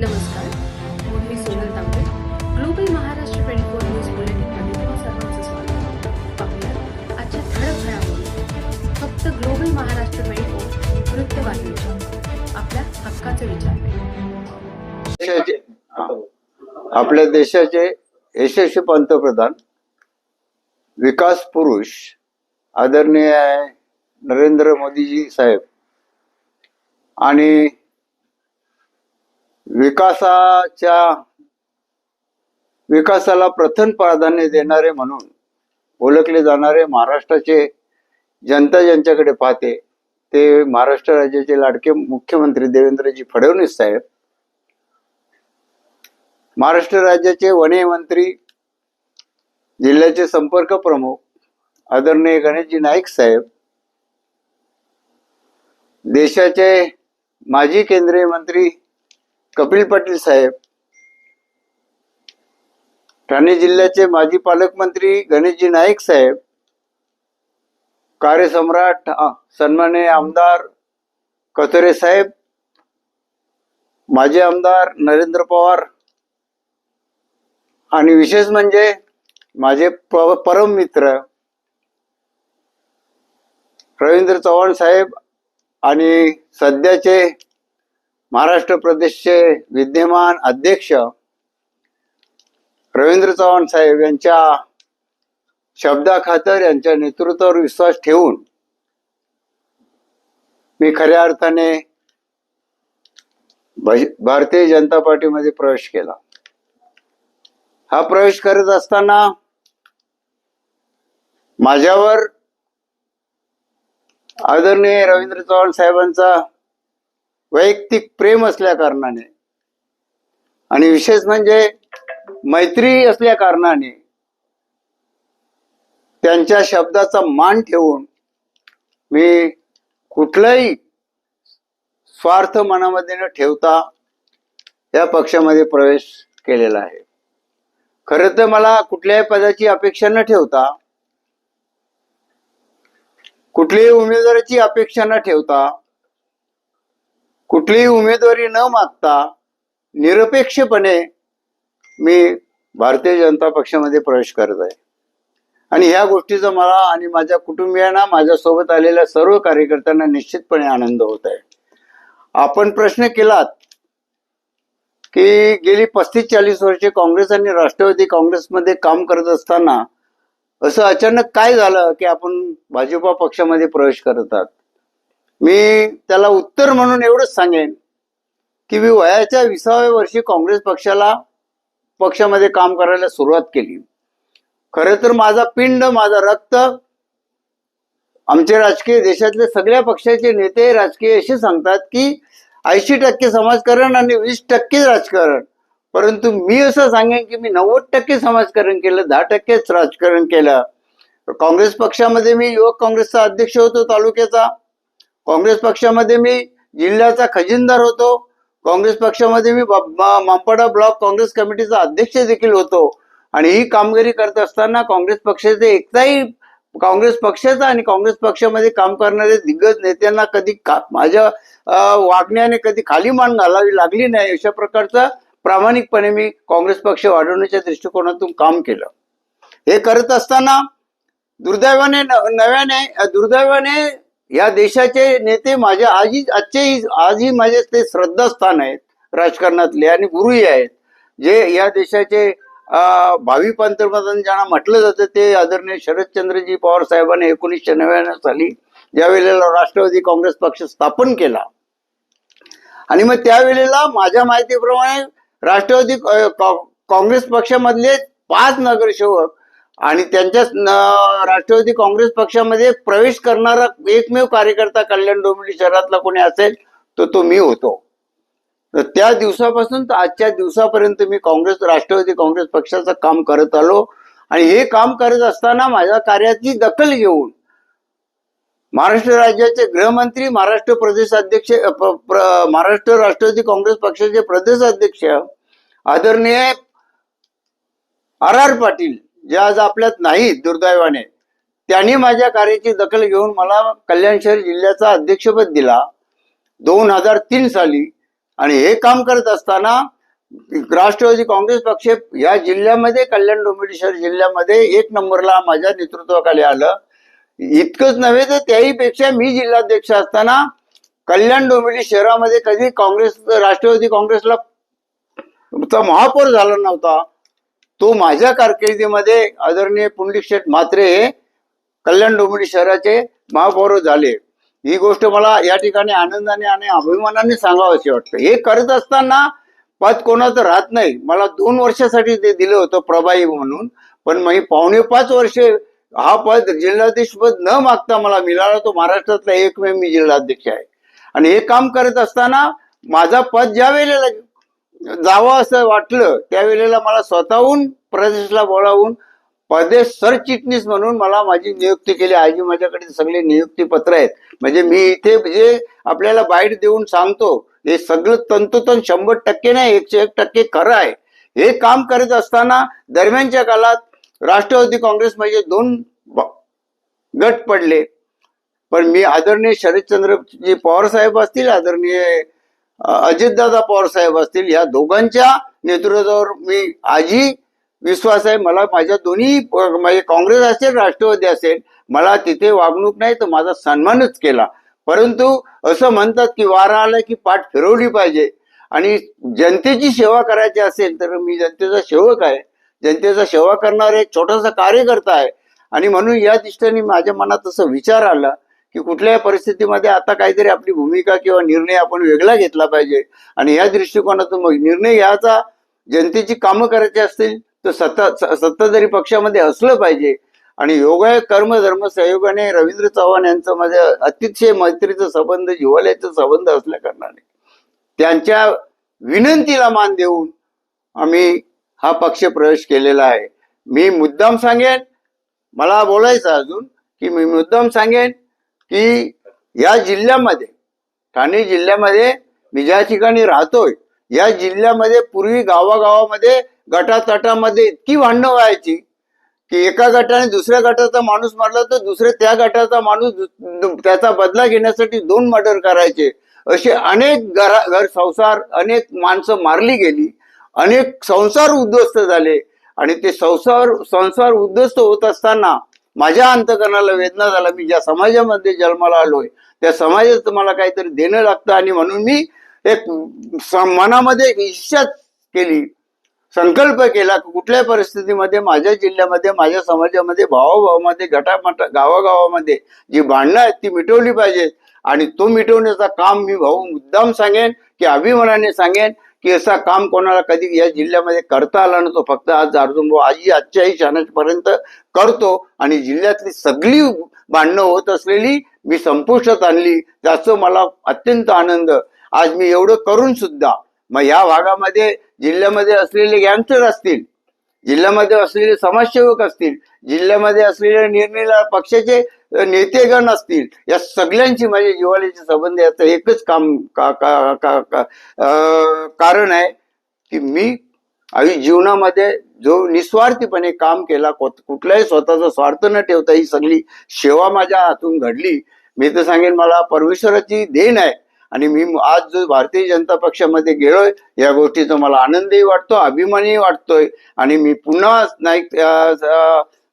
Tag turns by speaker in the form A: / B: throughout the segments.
A: नमस्कार. मी Sonal Tambe. Global Maharashtra twenty four news बुलेटिनमध्ये तुम्हा सर्वांचं स्वागत पाहूया आजच्या ठळक घडामोडी. फक्त ग्लोबल महाराष्ट्र ट्वेंटी फोर वृत्तवाहिनीच्या. आपल्या हक्काचे विचार
B: आपल्या देशाचे यशस्वी पंतप्रधान विकास पुरुष आदरणीय नरेंद्र मोदीजी साहेब आणि विकासाच्या विकासाला प्रथम प्राधान्य देणारे म्हणून ओळखले जाणारे महाराष्ट्राचे जनता ज्यांच्याकडे पाहते ते महाराष्ट्र राज्याचे लाडके मुख्यमंत्री देवेंद्रजी फडणवीस साहेब महाराष्ट्र राज्याचे वने मंत्री जिल्ह्याचे संपर्क प्रमुख आदरणीय गणेशजी नाईक साहेब देशाचे माजी केंद्रीय मंत्री कपिल पाटील साहेब ठाणे जिल्ह्याचे माजी पालकमंत्री गणेशजी नाईक साहेब कार्यसम्राट सन्माने आमदार कतोरे साहेब माजी आमदार नरेंद्र पवार आणि विशेष म्हणजे माझे परम मित्र रवींद्र चव्हाण साहेब आणि सध्याचे महाराष्ट्र प्रदेशचे विद्यमान अध्यक्ष रवींद्र चव्हाण साहेब यांच्या शब्दाखातर यांच्या नेतृत्वावर विश्वास ठेवून मी खऱ्या अर्थाने भारतीय जनता पार्टीमध्ये प्रवेश केला. हा प्रवेश करत असताना माझ्यावर आदरणीय रवींद्र चव्हाण साहेबांचा वैयक्तिक प्रेम असल्या कारणाने. आणि विशेष म्हणजे मैत्री असल्या कारणाने त्यांच्या शब्दाचा मान ठेवून मी कुठलाही स्वार्थ मनामध्ये न ठेवता या पक्षामध्ये प्रवेश केलेला आहे. खरं तर मला कुठल्याही पदाची अपेक्षा न ठेवता कुठल्याही उमेदवाराची अपेक्षा न ठेवता कुठलीही उमेदवारी न मागता निरपेक्षपणे मी भारतीय जनता पक्षामध्ये प्रवेश करत आहे. आणि ह्या गोष्टीचा मला आणि माझ्या कुटुंबियांना माझ्यासोबत आलेल्या सर्व कार्यकर्त्यांना निश्चितपणे आनंद होत आहे. आपण प्रश्न केलात की गेली पस्तीस चाळीस वर्षे काँग्रेस आणि राष्ट्रवादी काँग्रेसमध्ये काम करत असताना असं अचानक काय झालं की आपण भाजपा पक्षामध्ये प्रवेश करतात मी त्याला उत्तर म्हणून एवढंच सांगेन की मी वयाच्या विसाव्या वर्षी काँग्रेस पक्षाला पक्षामध्ये काम करायला सुरुवात केली. खरं तर माझा पिंड माझा रक्त आमचे राजकीय देशातले सगळ्या पक्षाचे नेते राजकीय असे सांगतात की ऐंशी टक्के समाजकारण आणि वीस टक्के राजकारण. परंतु मी असं सांगेन की मी नव्वद टक्के समाजकारण केलं दहा टक्केच राजकारण केलं. काँग्रेस पक्षामध्ये मी युवक काँग्रेसचा अध्यक्ष होतो तालुक्याचा. काँग्रेस पक्षामध्ये मी जिल्ह्याचा खजिनदार होतो. काँग्रेस पक्षामध्ये मी मांपाडा ब्लॉक काँग्रेस कमिटीचा अध्यक्ष देखील होतो. आणि ही कामगिरी करत असताना काँग्रेस पक्षाचे एकताही काँग्रेस पक्षाचा आणि काँग्रेस पक्षामध्ये काम करणारे दिग्गज नेत्यांना कधी का माझ्या वागण्याने कधी खाली मान घालावी लागली नाही अशा प्रकारचा प्रामाणिकपणे मी काँग्रेस पक्ष वाढवण्याच्या दृष्टिकोनातून काम केलं. हे करत असताना दुर्दैवाने न- नव्याने दुर्दैवाने या देशाचे नेते माझ्या आजी आजचेही आजही माझे ते श्रद्धास्थान आहेत राजकारणातले आणि गुरुही आहेत. जे या देशाचे भावी पंतप्रधान ज्यांना म्हटलं जातं ते आदरणीय शरदचंद्रजी पवार साहेबांनी एकोणीसशे नव्याण्णव साली ज्यावेळेला राष्ट्रवादी काँग्रेस पक्ष स्थापन केला. आणि मग त्यावेळेला माझ्या माहितीप्रमाणे राष्ट्रवादी काँग्रेस पक्षामधले पाच नगरसेवक आणि त्यांच्या राष्ट्रवादी काँग्रेस पक्षामध्ये प्रवेश करणारा एकमेव कार्यकर्ता कल्याण डोंबिवली शहरातला कोणी असेल तर तो मी होतो. तर त्या दिवसापासून तर आजच्या दिवसापर्यंत मी काँग्रेस राष्ट्रवादी काँग्रेस पक्षाचं काम करत आलो. आणि हे काम करत असताना माझ्या कार्याची दखल घेऊन महाराष्ट्र राज्याचे गृहमंत्री महाराष्ट्र प्रदेश अध्यक्ष महाराष्ट्र राष्ट्रवादी काँग्रेस पक्षाचे प्रदेश अध्यक्ष आदरणीय आर आर पाटील जे आज आपल्यात नाहीत दुर्दैवाने. त्यांनी माझ्या कार्याची दखल घेऊन मला कल्याण शहर जिल्ह्याचा अध्यक्षपद दिला. दोन हजार तीन साली. आणि हे काम करत असताना राष्ट्रवादी काँग्रेस पक्ष या जिल्ह्यामध्ये कल्याण डोंबिवली शहर जिल्ह्यामध्ये एक नंबरला माझ्या नेतृत्वाखाली आलं. इतकंच नव्हे तर त्याही पेक्षा मी जिल्हाध्यक्ष असताना कल्याण डोंबिवली शहरामध्ये कधी काँग्रेस राष्ट्रवादी काँग्रेसला चा महापौर झाला नव्हता. तो माझ्या कारकिर्दीमध्ये आदरणीय पुंडलिक शेठ म्हात्रे हे कल्याण डोंबिवली शहराचे महापौर झाले. ही गोष्ट मला या ठिकाणी आनंदाने आणि अभिमानाने सांगावंशी वाटतं. हे करत असताना पद कोणाचं राहत नाही. मला दोन वर्षासाठी ते दिलं होतं प्रभाई म्हणून. पण मी पावणे पाच वर्षे हा पद जिल्हाध्यक्ष पद न मागता मला मिळाला. तो महाराष्ट्रातला एकमेव मी जिल्हाध्यक्ष आहे. आणि हे काम करत असताना माझा पद ज्या वेळेला जावं असं वाटलं त्यावेळेला मला स्वतःहून प्रदेशला बोलावून प्रदेश सरचिटणीस म्हणून मला माझी नियुक्ती केली. आजी माझ्याकडे सगळे नियुक्ती पत्र आहेत. म्हणजे मी इथे जे आपल्याला बाईट देऊन सांगतो हे सगळं तंतोतंत शंभर टक्के नाही एकशे एक टक्के खरं आहे. हे काम करत असताना दरम्यानच्या काळात राष्ट्रवादी काँग्रेस म्हणजे दोन गट पडले. पण मी आदरणीय शरदचंद्रजी पवार साहेब असतील आदरणीय अजितदादा पवार साहेब असतील या दोघांच्या नेतृत्वावर मी आजही विश्वास आहे. मला माझ्या दोन्ही म्हणजे काँग्रेस असेल राष्ट्रवादी असेल मला तिथे वागणूक नाही तर माझा सन्मानच केला. परंतु असं म्हणतात की वारा आला की पाठ फिरवली पाहिजे. आणि जनतेची सेवा करायची असेल तर मी जनतेचा सेवक आहे. जनतेचा सेवा करणारा एक छोटासा कार्यकर्ता आहे. आणि म्हणून या दृष्टीने माझ्या मनात असं विचार आला. की कुठल्याही परिस्थितीमध्ये आता काहीतरी आपली भूमिका किंवा निर्णय आपण वेगळा घेतला पाहिजे. आणि या दृष्टिकोनातून मग निर्णय घ्यायचा जनतेची कामं करायची असतील तर सत्ता सत्ताधारी पक्षामध्ये असलं पाहिजे. आणि योग कर्म धर्म सहयोगाने रवींद्र चव्हाण यांचं माझ्या अतिशय मैत्रीचा संबंध जिवाल्याचा संबंध असल्या कारणाने. त्यांच्या विनंतीला मान देऊन आम्ही हा पक्ष प्रवेश केलेला आहे. मी मुद्दाम सांगेन मला बोलायचं अजून की मी मुद्दाम सांगेन की या जिल्ह्यामध्ये ठाणे जिल्ह्यामध्ये मी ज्या ठिकाणी राहतोय या जिल्ह्यामध्ये पूर्वी गावागावामध्ये गटातटामध्ये इतकी भांडणं व्हायची की एका गटाने दुसऱ्या गटाचा माणूस मारला तर दुसऱ्या त्या गटाचा माणूस त्याचा बदला घेण्यासाठी दोन मर्डर करायचे. असे अनेक घरा घर संसार अनेक माणसं मारली गेली. अनेक संसार उद्ध्वस्त झाले. आणि ते संसार संसार उद्ध्वस्त होत असताना माझ्या अंतकरणाला वेदना झाला मी ज्या समाजामध्ये जन्माला आलोय त्या समाजात मला काहीतरी देणं लागतं आणि म्हणून मी एक मनामध्ये एक इच्छा केली संकल्प केला कुठल्या परिस्थितीमध्ये माझ्या जिल्ह्यामध्ये माझ्या समाजामध्ये भावाभावामध्ये गटामटा गावागावामध्ये जी भांडणं आहेत ती मिटवली पाहिजेत. आणि तो मिटवण्याचा काम मी भाऊ मुद्दाम सांगेन की अभिमानाने सांगेन की असा काम कोणाला कधी या जिल्ह्यामध्ये करता आला नव्हतो फक्त आज अर्जुन भाऊ आजही आजच्याही क्षणापर्यंत करतो आणि जिल्ह्यातली सगळी भांडणं होत असलेली मी संपुष्टात आणली. त्याचं मला अत्यंत आनंद. आज मी एवढं करून सुद्धा मग या भागामध्ये जिल्ह्यामध्ये असलेले गँगस्टर असतील जिल्ह्यामध्ये असलेले समाजसेवक असतील जिल्ह्यामध्ये असलेले निरनिराळ्या पक्षाचे नेतेगण असतील या सगळ्यांची माझ्या जिव्हाळ्याचे संबंध याचं एकच काम का, का, का, का, कारण आहे की मी आयुष्य जीवनामध्ये जो निस्वार्थीपणे काम केला कुठलाही स्वतःचा स्वार्थ न ठेवता ही सगळी सेवा माझ्या हातून घडली. मी तर सांगेन मला परमेश्वराची देण आहे. आणि मी आज जो भारतीय जनता पक्षामध्ये गेलोय या गोष्टीचा मला आनंदही वाटतो अभिमानही वाटतोय. आणि मी पुन्हा नाईक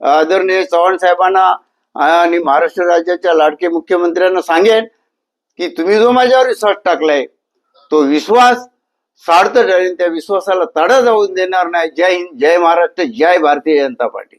B: आदरणीय चव्हाण साहेबांना आणि महाराष्ट्र राज्याच्या लाडके मुख्यमंत्र्यांना सांगेन की तुम्ही जो माझ्यावर विश्वास टाकलाय तो विश्वास सार्थ ठरेल त्या विश्वासाला तडा जाऊन देणार नाही. जय हिंद जय महाराष्ट्र जय भारतीय जनता पार्टी.